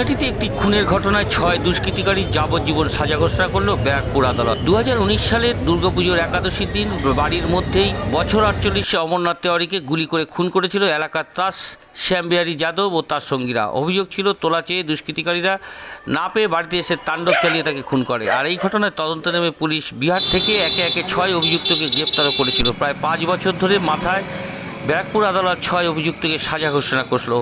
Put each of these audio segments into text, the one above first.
এটিতে একটি খুনের ঘটনায় ছয় দুষ্কৃতিকারী যাবজ্জীবন সাজা ঘোষণা করল ব্যারাকপুর আদালত। দু সালের দুর্গাপুজোর একাদশীর দিন বাড়ির মধ্যেই বছর আটচল্লিশে অমরনাথ তেওয়ারিকে গুলি করে খুন করেছিল এলাকার তাস শ্যামবিহারী যাদব ও তার সঙ্গীরা। অভিযোগ ছিল, তোলা চেয়ে দুষ্কৃতিকারীরা না পেয়ে বাড়িতে এসে তাণ্ডব চালিয়ে তাকে খুন করে। আর এই ঘটনায় তদন্ত নেমে পুলিশ বিহার থেকে একে একে ছয় অভিযুক্তকে গ্রেপ্তারও করেছিল। প্রায় পাঁচ বছর ধরে মাথায় ব্যারাকপুর আদালত ছয় অভিযুক্তকে সাজা ঘোষণা করল।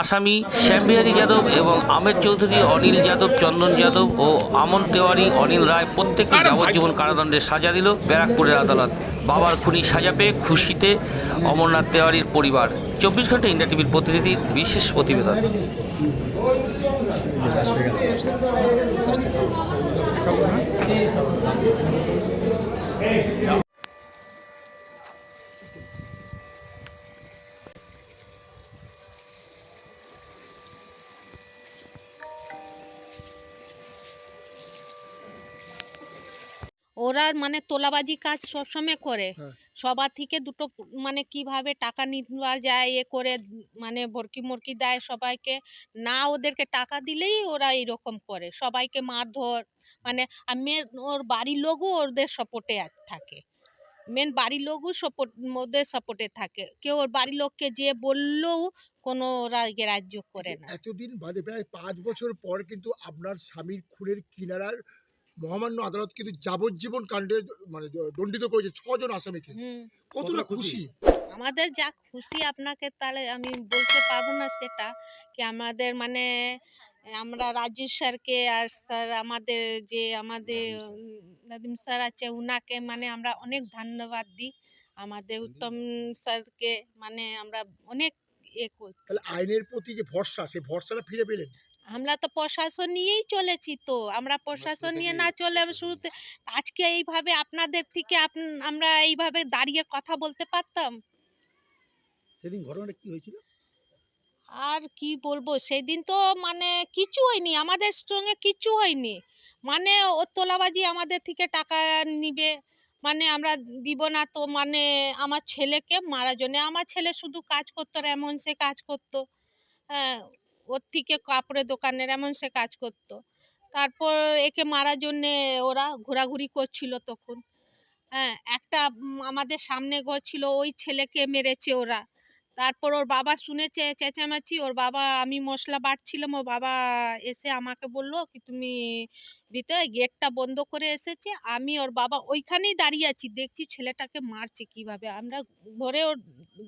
আসামি শ্যামবিহারী যাদব এবং আমের চৌধুরী অনিল যাদব চন্দন যাদব ও আমন তেওয়ারি অনিল রায় প্রত্যেকে যাবজ্জীবন কারাদণ্ডের সাজা দিল ব্যারাকপুরের আদালত। বাবার খুনি সাজা পেয়ে খুশিতে অমরনাথ তেওয়ারির পরিবার। চব্বিশ ঘণ্টা ইন্ডিয়া টিভির প্রতিনিধির বিশেষ প্রতিবেদন। ওরা মানে তোলাবাজি কাজ সবসময় করে। হ্যাঁ। সবার থেকে দুটো মানে কীভাবে টাকা নেওয়া যায় এ করে মানে ভরকি মরকি দেয় সবাইকে। না ওদেরকে টাকা দিলেই ওরা এরকম করে। সবাইকে মারধর মানে আমি ওর বাড়ির লোকও ওদের সাপোর্টে থাকে। মেন বাড়ির লোকও সাপোর্ট ওদের সাপোর্টে থাকে। কেউ ওর বাড়ির লোককে যে বললেও কোনো ওরা গ্রাহ্য করে না। এতদিন বাদে প্রায় পাঁচ বছর পর কিন্তু আপনার স্বামীর খুনের কিনারার মহামান্য আদালত কিন্তু যাবজ্জীবন কাণ্ডে মানে দণ্ডিত করেছে ছজন আসামিকে। হুম। কতটা খুশি? আমাদের যা খুশি আপনাকে তাহলে আমি বলতে পারব না সেটা কি আমাদের মানে আমরা রাজু স্যারকে আর স্যার আমাদের যে আমাদের নাদিম স্যার আছে উনাকে মানে আমরা অনেক ধন্যবাদ দিই। আমাদের উত্তম স্যারকে মানে আমরা অনেক এ করি তাহলে আইনের প্রতি যে ভরসা সেই ভরসাটা ফিরে পেলেন? আমরা তো প্রশাসন নিয়েই চলেছি তো। আমরা প্রশাসন নিয়ে না চলে আমি শুরুতে আজকে এইভাবে আপনাদের থেকে আপ- আমরা এইভাবে দাঁড়িয়ে কথা বলতে পারতাম? সেদিন ঘটনাটা কি হয়েছিল? আর কি বলব সেদিন তো মানে কিছু হয়নি আমাদের সঙ্গে কিছু হয়নি। মানে ও তোলাবাজি আমাদের থেকে টাকা নিবে মানে আমরা দিব না তো মানে আমার ছেলেকে মারার জন্য আমার ছেলে শুধু কাজ করতো এমন সে কাজ করতো। হ্যাঁ ওর থেকে কাপড়ের দোকানের এমন সে কাজ করতো। তারপর একে মারার জন্যে ওরা ঘোরাঘুরি করছিল তখন। হ্যাঁ একটা আমাদের সামনে ঘর ছিল, ওই ছেলেকে মেরেছে ওরা। তারপর ওর বাবা শুনেছে চেঁচামেচি ওর বাবা আমি মশলা বাটছিলাম। ওর বাবা এসে আমাকে বলল কি তুমি ভিতরে গেটটা বন্ধ করে এসেছে। আমি ওর বাবা ওইখানেই দাঁড়িয়ে আছি। দেখছি ছেলেটাকে মারছে কীভাবে। আমরা ঘরে ওর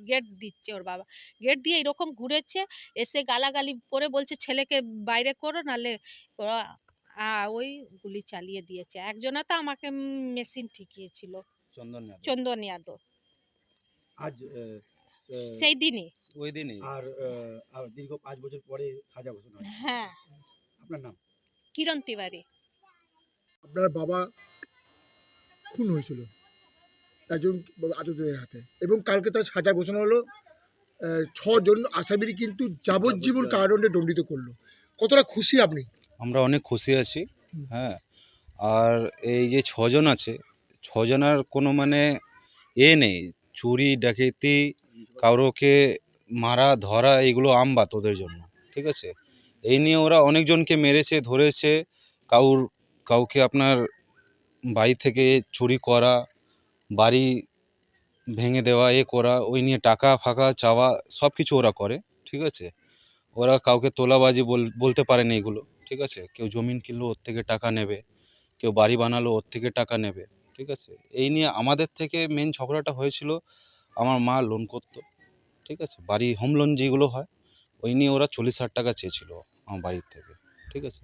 গেট দিচ্ছে ওর বাবা। গেট দিয়ে এরকম ঘুরেছে এসে গালাগালি করে বলছে ছেলেকে বাইরে করো নালে ওই গুলি চালিয়ে দিয়েছে। একজনা তো আমাকে মেশিন ঠিকিয়েছিল। চন্দন। চন্দন যাদব। আজ সেই দিনই। ওই দিনই। আর আর দীর্ঘ পাঁচ বছর পরে সাজা ঘোষণা। হ্যাঁ। আপনার নাম? কিরণ তিওয়ারি। আপনার বাবা খুন হয়েছিল একজন আততায়ীর হাতে এবং কালকে তার সাজা ঘোষণা হলো ছজন আসামির কিন্তু যাবজ্জীবন কারাদণ্ডে দণ্ডিত করল। কতটা খুশি আপনি? আমরা অনেক খুশি আছি হ্যাঁ। আর এই যে ছজন আছে ছজনার কোনো মানে এ নেই। চুরি ডাকাতি কারোকে মারা, ধরা, এগুলো আমবাত ওদের জন্য, ঠিক আছে? এই নিয়ে ওরা অনেকজনকে মেরেছে, ধরেছে, কাউর, কাউকে আপনার বাড়ি থেকে চুরি করা, বাড়ি ভেঙে দেওয়া, এ করা, ওই নিয়ে টাকা ফাঁকা, চাওয়া সব কিছু ওরা করে, ঠিক আছে? ওরা কাউকে তোলাবাজি বল- বলতে পারে না এগুলো, ঠিক আছে? কেউ জমিন কিনলো, ওর থেকে টাকা নেবে, কেউ বাড়ি বানালো, ওর থেকে টাকা নেবে, ঠিক আছে? এই নিয়ে আমাদের থেকে মেন ঝগড়াটা হয়েছিল আমার মা লোন করতো, ঠিক আছে? বাড়ি হোম লোন যেগুলো হয়, ওই নিয়ে ওরা চল্লিশ হাজার টাকা চেয়েছিল আমার বাড়ির থেকে, ঠিক আছে?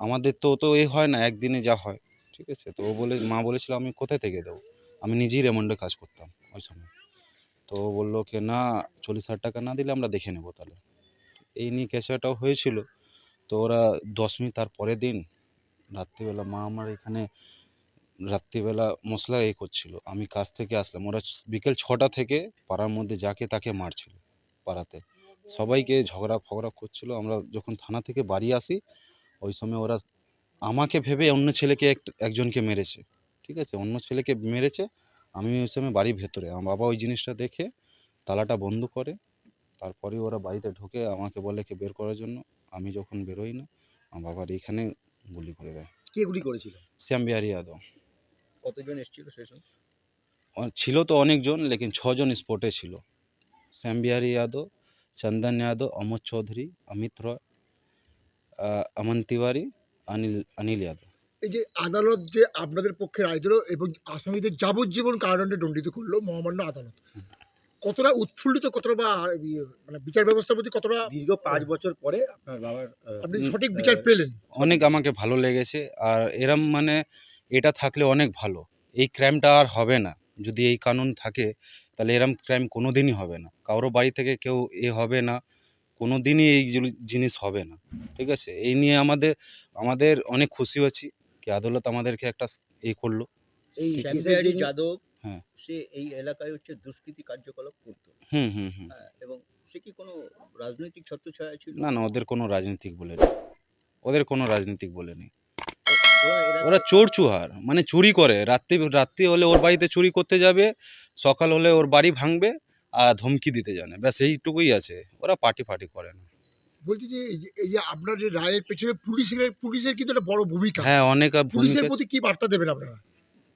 আমাদের তো তো এ হয় না, একদিনে যা হয়, ঠিক আছে? তো ও বলে, মা বলেছিল, আমি কোথায় থেকে দেবো? আমি নিজেই রেমন্ডে কাজ করতাম ওই সময়। তো ও বলল কি, না, চল্লিশ হাজার টাকা না দিলে আমরা দেখে নেব তাহলে। এই নিয়ে কেসাটাও হয়েছিল। তো ওরা দশমী তার পরের দিন, রাত্রিবেলা মা আমার এখানে রাত্রিবেলা মশলা এ করছিল। আমি কাজ থেকে আসলাম। ওরা বিকেল ছটা থেকে পাড়ার মধ্যে যাকে তাকে মারছিল পাড়াতে। সবাইকে ঝগড়া ফগড়া করছিল। আমরা যখন থানা থেকে বাড়ি আসি ওই সময় ওরা আমাকে ভেবে অন্য ছেলেকে এক একজনকে মেরেছে। ঠিক আছে? অন্য ছেলেকে মেরেছে। আমি ওই সময় বাড়ির ভেতরে। আমার বাবা ওই জিনিসটা দেখে তালাটা বন্ধ করে তারপরে ওরা বাড়িতে ঢুকে আমাকে বলে কি বের করার জন্য। আমি যখন বেরোই না আমার বাবার এইখানে গুলি করে দেয়। কে গুলি করেছিল? শ্যাম বিহারি যাদব। কতজন এসেছিল সেই সময়? ছিল তো অনেকজন লেকিন ছজন স্পটে ছিল। শ্যাম বিহারি যাদব চন্দন যাদব অমর চৌধুরী অমিত রয় অমন তিওয়ারি অনিল অনিল যাদব। এই যে আদালত যে আপনাদের পক্ষে রায় দিল এবং আসামিদের যাবজ্জীবন কারাদণ্ডে দণ্ডিত করল মহামান্য আদালত কতটা উৎফুল্লিত কতটা বা ইয়ে, মানে বিচার ব্যবস্থার প্রতি কতটা দীর্ঘ পাঁচ বছর পরে আপনার বাবার আপনি সঠিক বিচার পেলেন। অনেক আমাকে ভালো লেগেছে আর এরম মানে এটা থাকলে অনেক ভালো। এই ক্রাইমটা আর হবে না। যদি এই কানুন থাকে তাহলে এরম ক্রাইম কোনো দিনই হবে না। কারও বাড়ি থেকে কেউ এ হবে না কোনো দিনই এই জিনিস হবে না। ঠিক আছে? এই নিয়ে আমাদের আমাদের অনেক খুশি আছি কি আদালত আমাদেরকে একটা এ করল। এই শ্যামবিহারী যাদব হ্যাঁ। সে এই এলাকায় হচ্ছে দুষ্কৃতি কার্যকলাপ করতো। হুম হুম হুম। হ্যাঁ, এবং সে কি কোনো রাজনৈতিক ছত্রছায়া ছিল? না না ওদের কোনো রাজনীতিক বলে নেই ওদের কোনো রাজনীতিক বলে নেই ওরা চোর চুহার মানে চুরি করে। রাত্রি রাত্রি হলে ওর বাড়িতে চুরি করতে যাবে সকাল হলে ওর বাড়ি ভাঙবে আর ধমকি দিতে জানে। ব্যাস এইটুকুই আছে। ওরা পার্টি ফার্টি করে না। বলছি যে এই যে- এই যে আপনার যে রায়ের পেছনে পুলিশের পুলিশের কিন্তু একটা বড় ভূমিকা। হ্যাঁ অনেক পুলিশের প্রতি কি বার্তা দেবেন আপনারা?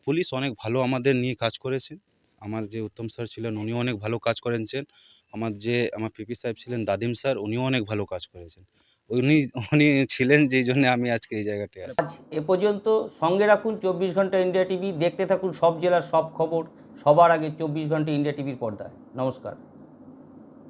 পুলিশ অনেক ভালো আমাদের নিয়ে কাজ করেছে। আমার যে উত্তম স্যার ছিলেন, উনিও অনেক ভালো কাজ করেছেন। আমার যে, আমার পিপি সাহেব ছিলেন, দাদিম স্যার, উনিও অনেক ভালো কাজ করেছেন। উনি উনি ছিলেন যেই জন্য আমি আজকে এই জায়গাটায় আছি এ পর্যন্ত সঙ্গে রাখুন চব্বিশ ঘণ্টা ইন্ডিয়া টিভি, দেখতে থাকুন সব জেলার সব খবর, সবার আগে চব্বিশ ঘণ্টা ইন্ডিয়া টিভির পর্দায়। নমস্কার।